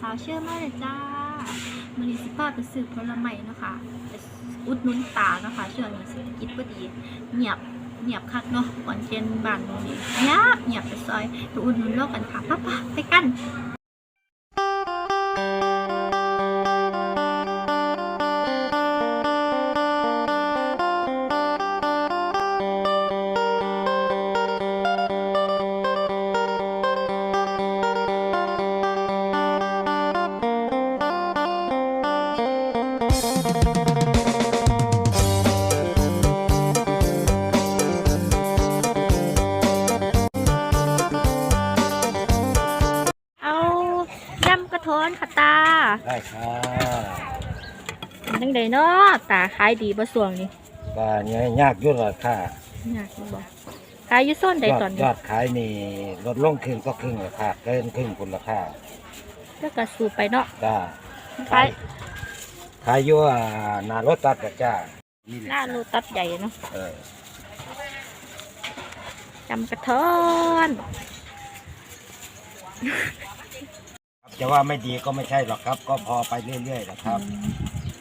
สาวเชื่อมากเลยจ้ามันนี้สิพาไปซื้อผลไม้เนาะค่ะอุดนุนตาเนาะค่ะช่วงนี้เศรษฐกิจพอดีเงียบเงียบคักเนาะก่อนเจนบ้านโน้นนี่เงียบเงียบไปซอยไปอุดนุนโลกกันค่ะป้าป้าไปกัน เอายำกระท้อนค่ะตา ได้ครับเป็นจังไดเนาะตาขายดีบ่สวงนี่ก็เนี่ยยากอยุ่ราคาอยากสิบอกขายอยู่โซนใดยอตอดนยนี้อดขายนี่ลดลงครึ่งก็ครึ่งราคาเกินครึ่งคุณราคาก็กระสูบไปเนาะจ้าขาย ขายอยู่อ่าหนารถตัดกับจ้านี่แหละหน้าโลตัสใหญ่เนาะเออจำกระท้อนครับจะว่าไม่ดีก็ไม่ใช่หรอกครับ ก็พอไปเรื่อยๆนะครับ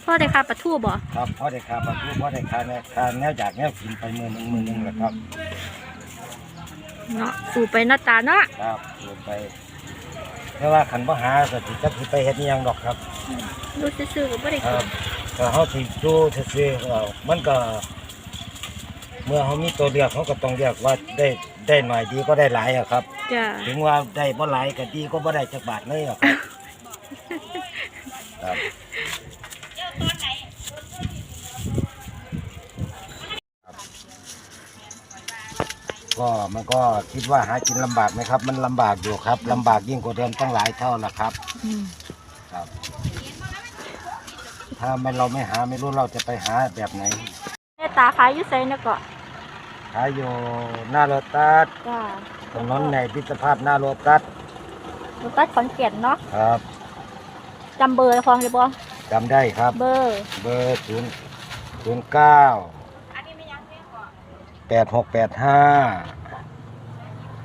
พ่อได้ค่าปลาทูบ่ครับพอได้ค่าบรรทุกพอได้ค่าแนวค่าแนวจากแนวกินไปมือหนึ่งมือหนึ่งแหละครับ เนาะสูบไปเนาะตาเนาะครับลงไป แต่ว่าขันบ่หาก็สิจะสิไปเฮ็ดอิหยังดอกครับดูซื่อๆก็บ่ได้คกิรับนถ้าเขาสิดูซื่อๆเรามันก็ เมื่อเขามีตัวเลือกเขาก็ต้องเลือกว่าได้ได้หน่อยดีก็ได้หลายอะครับ จ้าถึงว่าได้บ่หลายก็ดีก็บ่ได้จักบาทเลยอะครับ ครับ ก็มันก็คิดว่าหากินลำบากไหมครับ มันลำบากอยู่ครับลำบากยิ่งกว่าเดิมตั้งหลายเท่าละครับอืมครับ ถ้ามันเราไม่หาไม่รู้เราจะไปหาแบบไหนแม่ตาขายอยู่ไสเนาะก็ขายอยู่หน้าโรตัสจ้าถนนในพิษภาพหน้าโรตัสโลตัสขอนแก่นเนาะครับจำเบอร์ของได้บ่จำได้ครับ เบอร์เบอร์ศูนย์ศูนย์เก้า แปดหกแปดห้า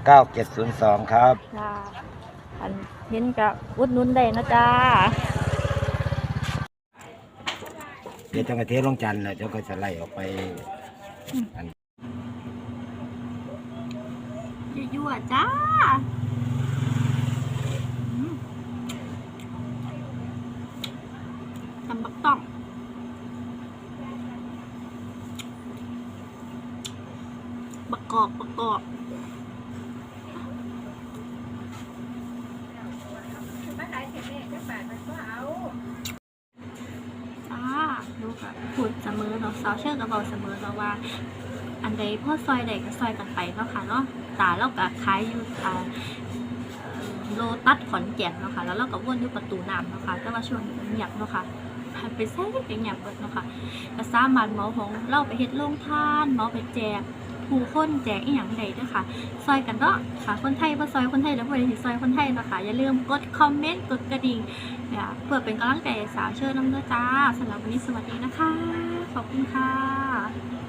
เก้าเจ็ดศูนย์สองครับ จ้าอันเห็นก็อุดหนุนได้นะจ้า เดี๋ยวจังกะเทลงจันทร์นะเดี๋ยวก็จะไล่ออกไปอันยั่วๆจ้าอืมตำบักต้อง บักกอกบักกอกจ้าลูกอะพูดเสมอเนาะสาวเชื่อกับบอกเสมอเนาะว่า อันใดพ่อซอยใดก็ซอยกันไปเนาะค่ะเนาะตาเราก็ขายอยู่อ่าโลตัสขอนแก่นเนาะค่ะแล้วเราก็วนอยู่ประตูน้ำเนาะค่ะแต่ว่าช่วงนี้มันเงียบเนาะค่ะไปใส่ไปเงียบเบิดเนาะค่ะก็สามารถเหมาของเราไปเฮ็ดโรงทานเหมาไปแจก ผู้คนแจกอีหยังใดด้วยค่ะ ซอยกันเนาะค่ะคนไทยบ่ซอยคนไทยแล้วบ่ได้สิซอยคนไทยนะคะอย่าลืมกดคอมเมนต์กดกระดิ่งเนี่ยเพื่อเป็นกำลังใจสาวเชิญน้ำเด้อจ้าสำหรับวันนี้สวัสดีนะคะ ขอบคุณค่ะ